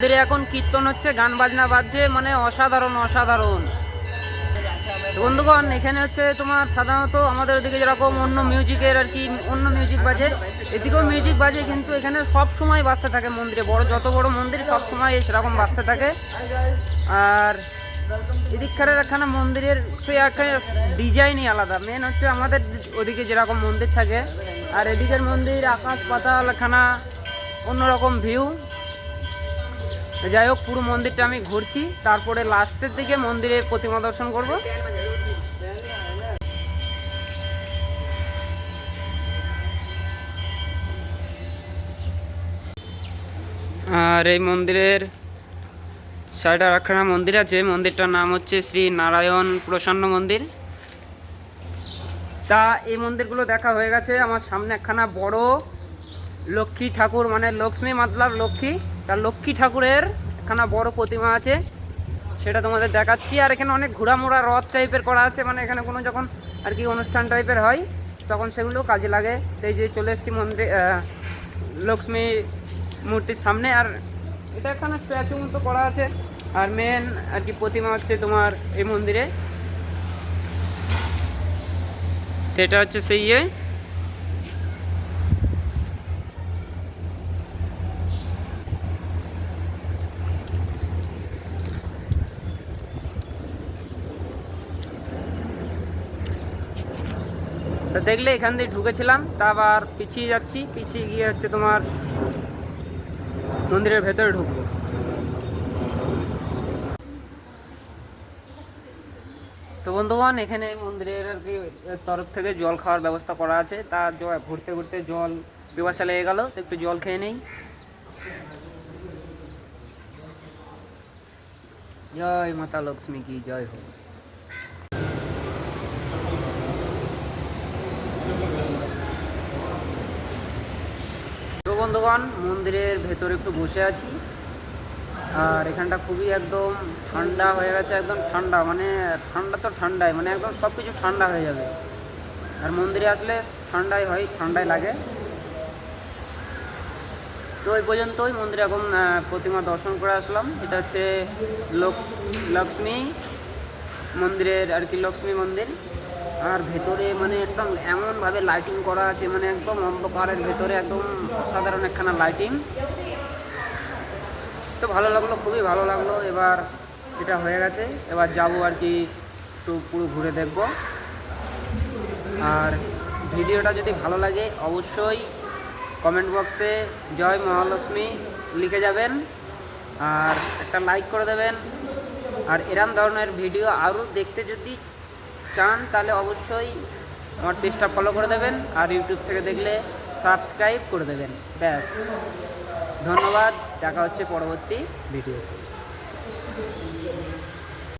মন্দিরে এখন কীর্তন হচ্ছে, গান বাজনা বাজছে মানে অসাধারণ অসাধারণ। বন্ধুগণ, এখানে হচ্ছে তোমার সাধারণত আমাদের ওদিকে যেরকম অন্য মিউজিকের আর কি, অন্য মিউজিক বাজে, এদিকেও মিউজিক বাজে, কিন্তু এখানে সব সময় বাজতে থাকে মন্দিরে। বড়, যত বড় মন্দির, সব সময় সেরকম বাজতে থাকে। আর এদিককার একখানা মন্দিরের সেই একটা ডিজাইনই আলাদা। মেন হচ্ছে আমাদের ওদিকে যেরকম মন্দির থাকে, আর এদিকের মন্দির আকাশ পাতাল খানা অন্যরকম ভিউ যাই হোক, পুরো মন্দিরটা আমি ঘুরছি। তারপরে লাস্টের দিকে মন্দিরে প্রতিমা দর্শন করব। আর এই মন্দিরের সাইডে একখানা মন্দির আছে। মন্দিরটার নাম হচ্ছে শ্রী নারায়ণ প্রসন্ন মন্দির। তা এই মন্দিরগুলো দেখা হয়ে গেছে। আমার সামনে একখানা বড় লক্ষ্মী ঠাকুর মানে লক্ষ্মী মতলব লক্ষ্মী। তার লক্ষ্মী ঠাকুরের একখানা বড় প্রতিমা আছে, সেটা তোমাদের দেখাচ্ছি। আর এখানে অনেক ঘোড়ামোড়া রথ টাইপের করা আছে মানে এখানে কোনো যখন আর কি অনুষ্ঠান টাইপের হয়, তখন সেগুলো কাজে লাগে। এই যে চলে এসেছি মন্দির লক্ষ্মী মূর্তির সামনে। আর এটা একখানা স্ট্যাচু মতো করা আছে। আর মেন আর কি প্রতিমা হচ্ছে তোমার এই মন্দিরে। এটা হচ্ছে সেই ইয়ে। তা দেখলে এখান দিয়ে ঢুকেছিলাম, তা আবার পিছিয়ে যাচ্ছি, পিছিয়ে গিয়ে হচ্ছে তোমার মন্দিরের ভেতরে ঢুকবো। তো বন্ধুগণ, এখানে মন্দিরের আর কি, তরফ থেকে জল খাওয়ার ব্যবস্থা করা আছে। তা ঘুরতে ঘুরতে জল পিপাসা লেগে গেল, তো একটু জল খেয়ে নেই। জয় মাতা লক্ষ্মী কি, জয় হোক। বন্ধুগণ, মন্দিরের ভেতরে একটু বসে আছি। আর এখানটা খুবই একদম ঠান্ডা হয়ে গেছে, একদম ঠান্ডা মানে ঠান্ডা তো ঠান্ডাই মানে একদম সব কিছু ঠান্ডা হয়ে যাবে। আর মন্দিরে আসলে ঠান্ডাই হয়, ঠান্ডাই লাগে। তো ওই পর্যন্তই মন্দিরে এখন প্রতিমা দর্শন করে আসলাম। এটা হচ্ছে লোক লক্ষ্মী মন্দিরের আর কি লক্ষ্মী মন্দির। আর ভেতরে মানে একদম এমনভাবে লাইটিং করা আছে মানে একদম অন্ধকারের ভেতরে, একদম অসাধারণ একখানা লাইটিং তো ভালো লাগল, খুবই ভালো লাগল। এবার এটা হয়ে গেছে, এবার যাব আর কি একটু পুরো ঘুরে দেখব। আর ভিডিওটা যদি ভালো লাগে, অবশ্যই কমেন্ট বক্সে জয় মহালক্ষ্মী লিখে যাবেন, আর একটা লাইক করে দেবেন। আর এরম ধরনের ভিডিও আরও দেখতে যদি চান, তাহলে অবশ্যই আমার পেজটা ফলো করে দেবেন আর ইউটিউব থেকে দেখলে সাবস্ক্রাইব করে দেবেন। ব্যাস। ধন্যবাদ। দেখা হচ্ছে পরবর্তী ভিডিও